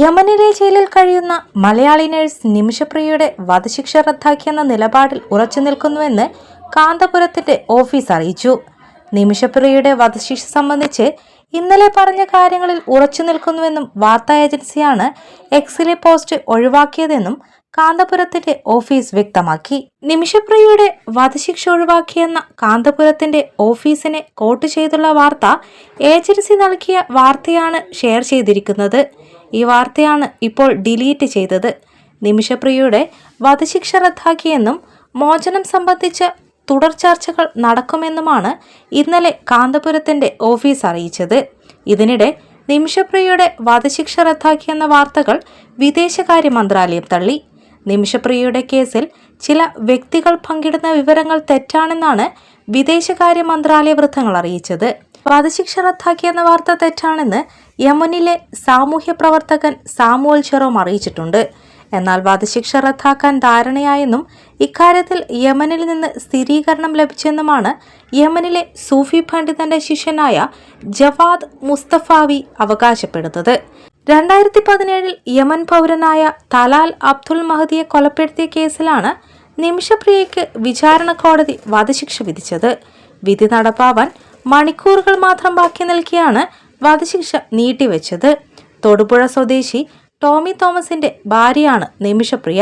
യമനിലെ ജയിലിൽ കഴിയുന്ന മലയാളി നഴ്സ് നിമിഷപ്രിയയുടെ വധശിക്ഷ റദ്ദാക്കിയെന്ന നിലപാടിൽ ഉറച്ചു നിൽക്കുന്നുവെന്ന് കാന്തപുരത്തിന്റെ ഓഫീസ് അറിയിച്ചു. നിമിഷപ്രിയയുടെ വധശിക്ഷ സംബന്ധിച്ച് ഇന്നലെ പറഞ്ഞ കാര്യങ്ങളിൽ ഉറച്ചു നിൽക്കുന്നുവെന്നും വാർത്താ ഏജൻസിയാണ് എക്സിലെ പോസ്റ്റ് ഒഴിവാക്കിയതെന്നും കാന്തപുരത്തിന്റെ ഓഫീസ് വ്യക്തമാക്കി. നിമിഷപ്രിയയുടെ വധശിക്ഷ ഒഴിവാക്കിയെന്ന കാന്തപുരത്തിന്റെ ഓഫീസിനെ കോട്ട് ചെയ്തുള്ള വാർത്ത ഏജൻസി നൽകിയ വാർത്തയാണ് ഷെയർ ചെയ്തിരിക്കുന്നത്. ഈ വാർത്തയാണ് ഇപ്പോൾ ഡിലീറ്റ് ചെയ്തത്. നിമിഷപ്രിയയുടെ വധശിക്ഷ റദ്ദാക്കിയെന്നും മോചനം സംബന്ധിച്ച് തുടർ ചർച്ചകൾ നടക്കുമെന്നുമാണ് ഇന്നലെ കാന്തപുരത്തിന്റെ ഓഫീസ് അറിയിച്ചത്. ഇതിനിടെ നിമിഷപ്രിയയുടെ വധശിക്ഷ റദ്ദാക്കിയെന്ന വാർത്തകൾ വിദേശകാര്യ മന്ത്രാലയം തള്ളി. നിമിഷപ്രിയയുടെ കേസിൽ ചില വ്യക്തികൾ പങ്കിടുന്ന വിവരങ്ങൾ തെറ്റാണെന്നാണ് വിദേശകാര്യ മന്ത്രാലയ വൃത്തങ്ങൾ അറിയിച്ചത്. വധശിക്ഷ റദ്ദാക്കിയെന്ന വാർത്ത തെറ്റാണെന്ന് യമനിലെ സാമൂഹ്യ പ്രവർത്തകൻ സാമുവൽ ചെറോം അറിയിച്ചിട്ടുണ്ട്. എന്നാൽ വധശിക്ഷ റദ്ദാക്കാൻ ധാരണയായെന്നും ഇക്കാര്യത്തിൽ യമനിൽ നിന്ന് സ്ഥിരീകരണം ലഭിച്ചെന്നുമാണ് യമനിലെ സൂഫി പണ്ഡിതന്റെ ശിഷ്യനായ ജവാദ് മുസ്തഫാവി അവകാശപ്പെടുന്നത്. രണ്ടായിരത്തി പതിനേഴിൽ യമൻ പൗരനായ തലാൽ അബ്ദുൽ മഹദിയെ കൊലപ്പെടുത്തിയ കേസിലാണ് നിമിഷപ്രിയയ്ക്ക് വിചാരണ കോടതി വധശിക്ഷ വിധിച്ചത്. വിധി നടപ്പാവാൻ മണിക്കൂറുകൾ മാത്രം ബാക്കി നൽകിയാണ് വധശിക്ഷ നീട്ടിവെച്ചത്. തൊടുപുഴ സ്വദേശി ടോമി തോമസിന്റെ ഭാര്യയാണ് നിമിഷപ്രിയ.